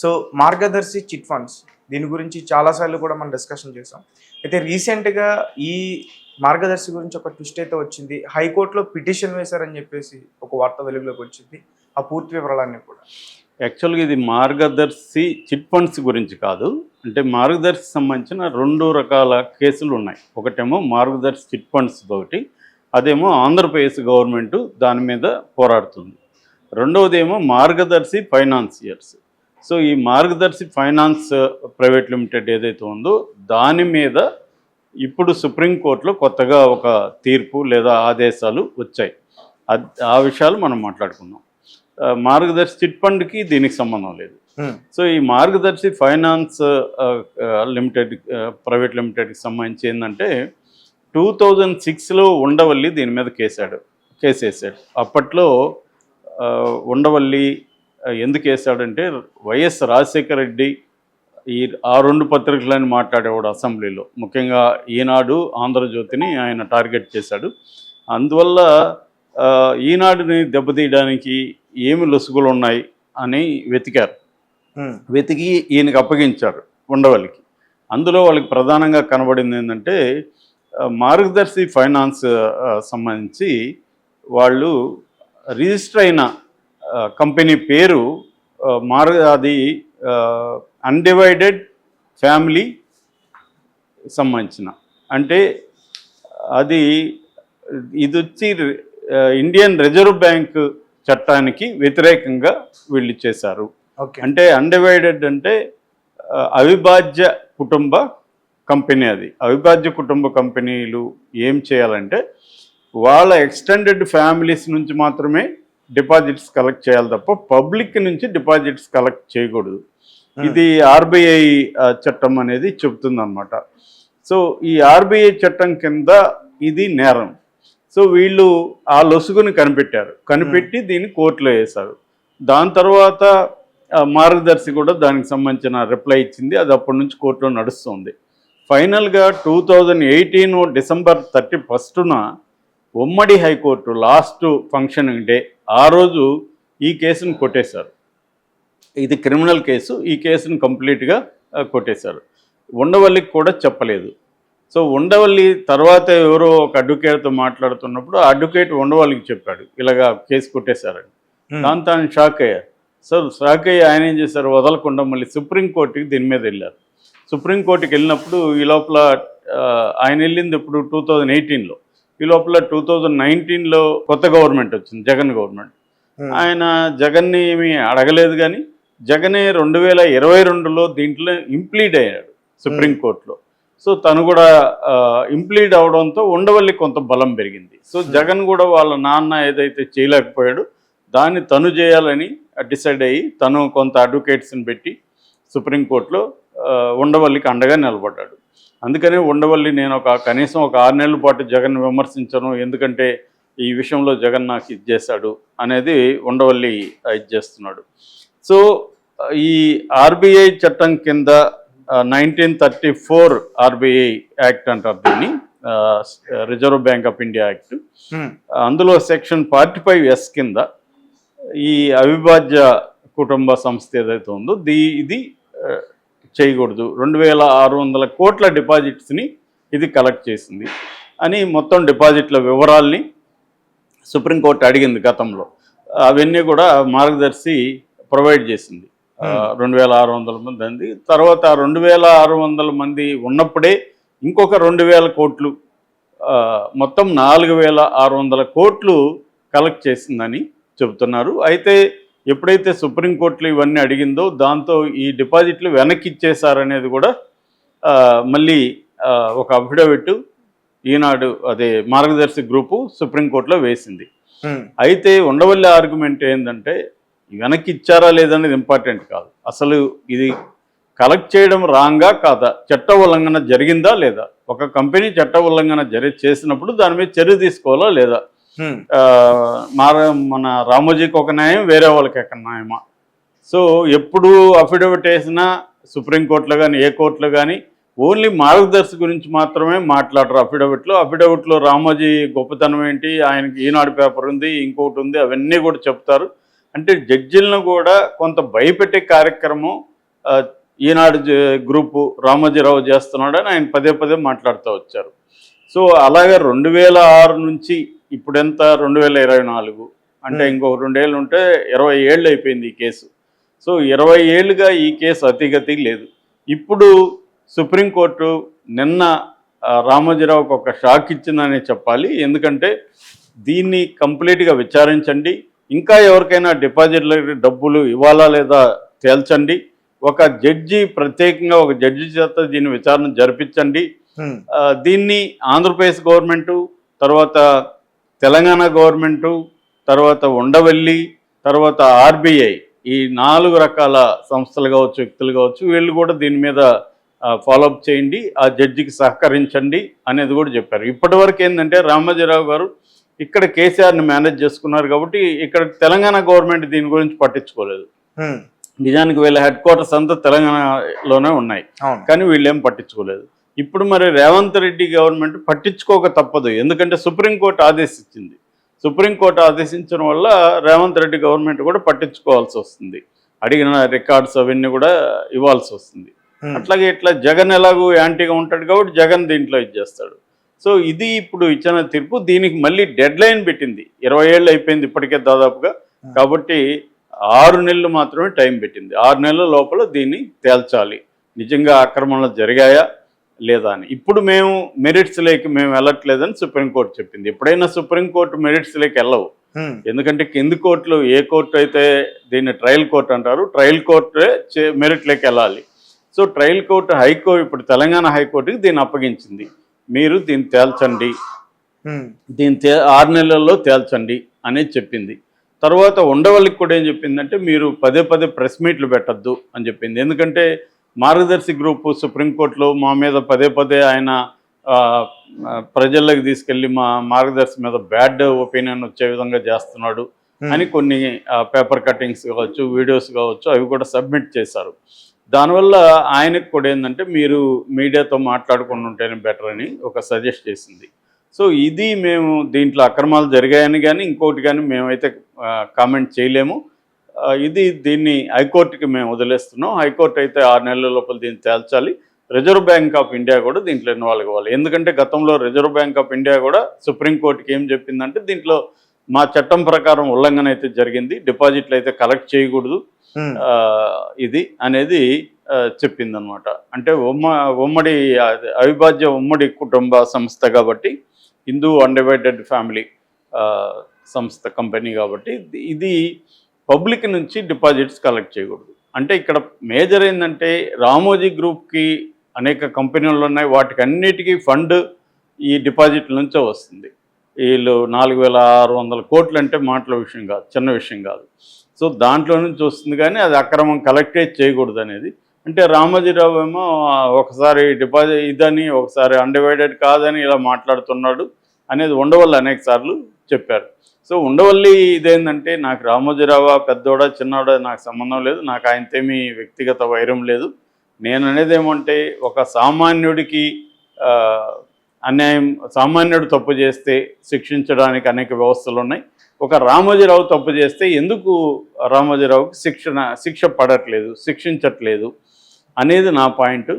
So మార్గదర్శి chit funds దీని గురించి చాలాసార్లు కూడా మనం డిస్కషన్ చేసాం అయితే రీసెంట్గా ఈ మార్గదర్శి గురించి ఒక ట్విస్ట్ అయితే వచ్చింది. హైకోర్టులో పిటిషన్ వేశారని చెప్పేసి ఒక వార్త వెలుగులోకి వచ్చింది. ఆ పూర్తి వివరాలన్నీ కూడా. యాక్చువల్గా ఇది మార్గదర్శి చిట్ ఫండ్స్ గురించి కాదు. అంటే మార్గదర్శి సంబంధించిన రెండు రకాల కేసులు ఉన్నాయి. ఒకటేమో మార్గదర్శి చిట్ ఫండ్స్ ఒకటి అదేమో ఆంధ్రప్రదేశ్ గవర్నమెంట్ దాని మీద పోరాడుతుంది. రెండవదేమో మార్గదర్శి ఫైనాన్సియర్స్ సో ఈ మార్గదర్శి ఫైనాన్స్ ప్రైవేట్ లిమిటెడ్ ఏదైతే ఉందో దాని మీద ఇప్పుడు సుప్రీంకోర్టులో కొత్తగా ఒక తీర్పు లేదా ఆదేశాలు వచ్చాయి. ఆ విషయాలు మనం మాట్లాడుకుందాం. ఆ, మార్గదర్శి చిట్ ఫండ్కి దీనికి సంబంధం లేదు. సో ఈ మార్గదర్శి ఫైనాన్స్ లిమిటెడ్ ప్రైవేట్ లిమిటెడ్కి సంబంధించి ఏంటంటే టూ థౌజండ్ సిక్స్లో ఉండవల్లి దీని మీద కేసాడు కేసు వేసాడు అప్పట్లో ఉండవల్లి ఎందుకు వేసాడంటే వైఎస్ రాజశేఖర రెడ్డి ఈ ఆ రెండు పత్రికలని మాట్లాడేవాడు అసెంబ్లీలో. ముఖ్యంగా ఈనాడు ఆంధ్రజ్యోతిని ఆయన టార్గెట్ చేశాడు. అందువల్ల ఈనాడుని దెబ్బతీయడానికి ఏమి లొసుగులు ఉన్నాయి అని వెతికారు. వెతికి ఈయనకి అప్పగించారు ఉండవల్లికి. అందులో వాళ్ళకి ప్రధానంగా కనబడింది ఏంటంటే మార్గదర్శి ఫైనాన్స్ సంబంధించి వాళ్ళు రిజిస్టర్ అయిన కంపెనీ పేరు ఆ, మార్గ అది అన్డివైడెడ్ ఫ్యామిలీ సంబంధించిన. అంటే అది ఇది వచ్చి ఇండియన్ రిజర్వ్ బ్యాంక్ చట్టానికి వ్యతిరేకంగా వీళ్ళు చేశారు. ఓకే. అంటే అన్డివైడెడ్ అంటే అవిభాజ్య కుటుంబ కంపెనీ అది. అవిభాజ్య కుటుంబ కంపెనీలు ఏం చేయాలంటే వాళ్ళ ఎక్స్టెండెడ్ ఫ్యామిలీస్ నుంచి మాత్రమే డిపాజిట్స్ కలెక్ట్ చేయాలి తప్ప పబ్లిక్ నుంచి డిపాజిట్స్ కలెక్ట్ చేయకూడదు. ఇది ఆర్బీఐ చట్టం అనేది చెప్తుందన్నమాట. సో ఈ ఆర్బీఐ చట్టం కింద ఇది నేరం. సో వీళ్ళు ఆ లొసుగుని కనిపెట్టారు. కనిపెట్టి దీన్ని కోర్టులో వేశారు. దాని తర్వాత మార్గదర్శి కూడా దానికి సంబంధించిన రిప్లై ఇచ్చింది. అది అప్పటి నుంచి కోర్టులో నడుస్తుంది. ఫైనల్గా two thousand eighteen December thirty ఫస్టున ఉమ్మడి హైకోర్టు లాస్ట్ ఫంక్షనింగ్ డే ఆ రోజు ఈ కేసును కొట్టేశారు. ఇది క్రిమినల్ కేసు ఈ కేసును కంప్లీట్గా కొట్టేశారు. ఉండవల్లికి కూడా చెప్పలేదు. సో ఉండవల్లి తర్వాత ఎవరో ఒక అడ్వకేట్తో మాట్లాడుతున్నప్పుడు ఆ అడ్వకేట్ ఉండవల్లికి చెప్పాడు ఇలాగా కేసు కొట్టేశారని. దాంతో ఆయన షాక్ అయ్యారు సో షాక్ అయ్యి ఆయన ఏం చేశారు? వదలకుండా మళ్ళీ సుప్రీంకోర్టుకి దీని మీద వెళ్ళారు. సుప్రీంకోర్టుకి వెళ్ళినప్పుడు ఈ లోపల ఆయన వెళ్ళింది ఇప్పుడు టూ థౌజండ్ ఎయిటీన్లో. ఈ లోపల టూ థౌజండ్ నైన్టీన్లో కొత్త గవర్నమెంట్ వచ్చింది జగన్ గవర్నమెంట్. ఉమ్, ఆయన జగన్ని ఏమీ అడగలేదు కానీ జగనే రెండు వేల ఇరవై రెండులో దీంట్లో ఇంప్లీడ్ అయ్యాడు సుప్రీంకోర్టులో సో తను కూడా ఇంప్లీడ్ అవడంతో ఉండవల్లి కొంత బలం పెరిగింది. సో జగన్ కూడా వాళ్ళ నాన్న ఏదైతే చేయలేకపోయాడు దాన్ని తను చేయాలని డిసైడ్ అయ్యి తను కొంత అడ్వకేట్స్ని పెట్టి సుప్రీంకోర్టులో ఉండవల్లికి అండగా నిలబడ్డాడు. అందుకనే ఉండవల్లి నేను ఒక కనీసం ఒక ఆరు నెలల పాటు జగన్ విమర్శించను ఎందుకంటే ఈ విషయంలో జగన్ నాకు ఇది చేశాడు అనేది ఉండవల్లి ఇది చేస్తున్నాడు. సో ఈ ఆర్బీఐ చట్టం కింద nineteen thirty four RBI act అంటారు దీన్ని reserve bank of India act. అందులో సెక్షన్ ఫార్టీ ఫైవ్ ఎస్ కింద ఈ అవిభాజ్య కుటుంబ సంస్థ ఏదైతే ఉందో దీ ఇది చేయకూడదు. రెండు వేల ఆరు వందల కోట్ల డిపాజిట్స్ని ఇది కలెక్ట్ చేసింది. అని మొత్తం డిపాజిట్ల వివరాల్ని సుప్రీంకోర్టు అడిగింది గతంలో. అవన్నీ కూడా మార్గదర్శి ప్రొవైడ్ చేసింది. ఆ, రెండు వేల ఆరు వందల మంది అంది. తర్వాత రెండు వేల ఆరు వందల మంది ఉన్నప్పుడే ఇంకొక రెండు వేల కోట్లు మొత్తం నాలుగు వేల ఆరు వందల కోట్లు కలెక్ట్ చేసిందని చెబుతున్నారు. అయితే ఎప్పుడైతే సుప్రీంకోర్టులో ఇవన్నీ అడిగిందో దాంతో ఈ డిపాజిట్లు వెనక్కి ఇచ్చేశారనేది కూడా మళ్ళీ ఒక అఫిడవిట్ ఈనాడు అదే మార్గదర్శి గ్రూపు సుప్రీంకోర్టులో వేసింది. అయితే ఉండవల్లి ఆర్గ్యుమెంట్ ఏంటంటే వెనక్కి ఇచ్చారా లేదనేది ఇంపార్టెంట్ కాదు. అసలు ఇది కలెక్ట్ చేయడం రాంగా కాదా? చట్ట ఉల్లంఘన జరిగిందా లేదా? ఒక కంపెనీ చట్ట ఉల్లంఘన జరి చేసినప్పుడు దాని మీద చర్య తీసుకోవాలా లేదా? Hmm. ఉమ్, మన రామోజీకి ఒక న్యాయం వేరే వాళ్ళకి ఎక్కడ న్యాయమా? సో ఎప్పుడు అఫిడవిట్ వేసినా సుప్రీంకోర్టులో కానీ ఏ కోర్టులో కానీ ఓన్లీ మార్గదర్శి గురించి మాత్రమే మాట్లాడరు అఫిడవిట్లో అఫిడవిట్లో రామోజీ గొప్పతనం ఏంటి ఆయనకి ఈనాడు పేపర్ ఉంది ఇంకోటి ఉంది అవన్నీ కూడా చెప్తారు. అంటే జడ్జిలను కూడా కొంత భయపెట్టే కార్యక్రమం ఈనాడు జ- గ్రూపు రామోజీరావు చేస్తున్నాడని ఆయన పదే పదే మాట్లాడుతూ వచ్చారు. సో అలాగే రెండు వేల ఆరు నుంచి ఇప్పుడెంత? రెండు వేల ఇరవై నాలుగు. అంటే. ఇంకొక రెండేళ్ళు ఉంటే ఇరవై ఏళ్ళు అయిపోయింది ఈ కేసు. సో ఇరవై ఏళ్ళుగా ఈ కేసు అతిగతి లేదు. ఇప్పుడు సుప్రీంకోర్టు నిన్న రామోజీరావుకు ఒక షాక్ ఇచ్చిందని చెప్పాలి. ఎందుకంటే దీన్ని కంప్లీట్గా విచారించండి. ఇంకా ఎవరికైనా డిపాజిట్ల డబ్బులు ఇవ్వాలా లేదా తేల్చండి. ఒక జడ్జి ప్రత్యేకంగా ఒక జడ్జి చేత దీన్ని విచారణ జరిపించండి. దీన్ని ఆంధ్రప్రదేశ్ గవర్నమెంటు తర్వాత తెలంగాణ గవర్నమెంటు తర్వాత ఉండవల్లి తర్వాత ఆర్బీఐ ఈ నాలుగు రకాల సంస్థలు కావచ్చు వ్యక్తులు కావచ్చు వీళ్ళు కూడా దీని మీద ఫాలోఅప్ చేయండి ఆ జడ్జికి సహకరించండి అనేది కూడా చెప్పారు. ఇప్పటివరకు ఏంటంటే రామోజీరావు గారు ఇక్కడ కేసీఆర్ని మేనేజ్ చేసుకున్నారు కాబట్టి ఇక్కడ తెలంగాణ గవర్నమెంట్ దీని గురించి పట్టించుకోలేదు. నిజానికి వీళ్ళ హెడ్ క్వార్టర్స్ అంతా తెలంగాణలోనే ఉన్నాయి. కానీ వీళ్ళు ఏం పట్టించుకోలేదు. ఇప్పుడు మరి రేవంత్ రెడ్డి గవర్నమెంట్ పట్టించుకోక తప్పదు. ఎందుకంటే సుప్రీంకోర్టు ఆదేశించింది. సుప్రీంకోర్టు ఆదేశించడం వల్ల రేవంత్ రెడ్డి గవర్నమెంట్ కూడా పట్టించుకోవాల్సి వస్తుంది. అడిగిన రికార్డ్స్ అవన్నీ కూడా ఇవ్వాల్సి వస్తుంది. అట్లాగే ఇట్లా జగన్ ఎలాగూ యాంటీగా ఉంటాడు కాబట్టి జగన్ దీంట్లో ఇచ్చేస్తాడు సో ఇది ఇప్పుడు ఇచ్చిన తీర్పు. దీనికి మళ్ళీ డెడ్ లైన్ పెట్టింది. ఇరవై ఏళ్ళు అయిపోయింది ఇప్పటికే దాదాపుగా. కాబట్టి ఆరు నెలలు మాత్రమే టైం పెట్టింది. ఆరు నెలల లోపల దీన్ని తేల్చాలి. నిజంగా ఆక్రమణలు జరిగాయా? లేదా అని. ఇప్పుడు మేము మెరిట్స్ లేక మేము వెళ్ళట్లేదని సుప్రీంకోర్టు చెప్పింది. ఎప్పుడైనా సుప్రీంకోర్టు మెరిట్స్ లేక వెళ్ళవు. ఎందుకంటే కింది కోర్టులో ఏ కోర్టు అయితే దీన్ని ట్రయల్ కోర్టు అంటారు ట్రయల్ కోర్టే మెరిట్లోకి వెళ్ళాలి. సో ట్రయల్ కోర్టు హైకోర్టు ఇప్పుడు తెలంగాణ హైకోర్టుకి దీన్ని అప్పగించింది. మీరు దీన్ని తేల్చండి. దీన్ని తే ఆరు నెలల్లో తేల్చండి అనేది చెప్పింది. తర్వాత ఉండవల్లికి కూడా ఏం చెప్పిందంటే మీరు పదే పదే ప్రెస్ మీట్లు పెట్టద్దు అని చెప్పింది. ఎందుకంటే మార్గదర్శి గ్రూపు సుప్రీంకోర్టులో మా మీద పదే పదే ఆయన ప్రజల్లోకి తీసుకెళ్ళి మా మార్గదర్శి మీద బ్యాడ్ ఒపీనియన్ వచ్చే విధంగా చేస్తున్నాడు హ్మ్. అని కొన్ని పేపర్ కటింగ్స్ కావచ్చు వీడియోస్ కావచ్చు అవి కూడా సబ్మిట్ చేశారు. దానివల్ల ఆయనకు కూడా ఏంటంటే మీరు మీడియాతో మాట్లాడుకుని ఉంటేనే బెటర్ అని ఒక సజెస్ట్ చేసింది. సో ఇది మేము దీంట్లో అక్రమాలు జరిగాయని కానీ ఇంకోటి కానీ మేమైతే కామెంట్ చేయలేము. ఇది దీన్ని హైకోర్టుకి మేము వదిలేస్తున్నాం. హైకోర్టు అయితే ఆరు నెలల లోపల దీన్ని తేల్చాలి. రిజర్వ్ బ్యాంక్ ఆఫ్ ఇండియా కూడా దీంట్లో ఇన్వాల్వ్ అవ్వాలి. ఎందుకంటే గతంలో రిజర్వ్ బ్యాంక్ ఆఫ్ ఇండియా కూడా సుప్రీంకోర్టుకి ఏం చెప్పిందంటే దీంట్లో మా చట్టం ప్రకారం ఉల్లంఘన అయితే జరిగింది. డిపాజిట్లు అయితే కలెక్ట్ చేయకూడదు. ఇది అనేది చెప్పిందనమాట. అంటే ఉమ్మ ఉమ్మడి అవిభాజ్య ఉమ్మడి కుటుంబ సంస్థ కాబట్టి హిందూ అన్డివైడెడ్ ఫ్యామిలీ సంస్థ కంపెనీ కాబట్టి ఇది పబ్లిక్ నుంచి డిపాజిట్స్ కలెక్ట్ చేయకూడదు. అంటే ఇక్కడ మేజర్ ఏంటంటే రామోజీ గ్రూప్కి అనేక కంపెనీలు ఉన్నాయి. వాటికి అన్నిటికీ ఫండ్ ఈ డిపాజిట్ల నుంచే వస్తుంది. వీళ్ళు నాలుగు వేల ఆరు వందల కోట్లు అంటే మాటల విషయం కాదు చిన్న విషయం కాదు. సో దాంట్లో నుంచి వస్తుంది కానీ అది అక్రమం కలెక్టే చేయకూడదు అనేది అంటే రామోజీరావు ఏమో ఒకసారి డిపాజిట్ ఇదని ఒకసారి అన్డివైడెడ్ కాదని ఇలా మాట్లాడుతున్నాడు అనేది ఉండవల్లి అనేక సార్లు చెప్పారు. సో ఉండవల్లి ఇదేంటంటే నాకు రామోజీరావు పెద్దోడా చిన్నోడా నాకు సంబంధం లేదు. నాకు ఆయనతేమీ వ్యక్తిగత వైరం లేదు. నేను అనేది ఏమంటే ఒక సామాన్యుడికి అన్యాయం సామాన్యుడు తప్పు చేస్తే శిక్షించడానికి అనేక వ్యవస్థలు ఉన్నాయి ఒక రామోజీరావు తప్పు చేస్తే ఎందుకు రామోజీరావుకి శిక్షణ శిక్ష పడట్లేదు శిక్షించట్లేదు అనేది నా పాయింట్.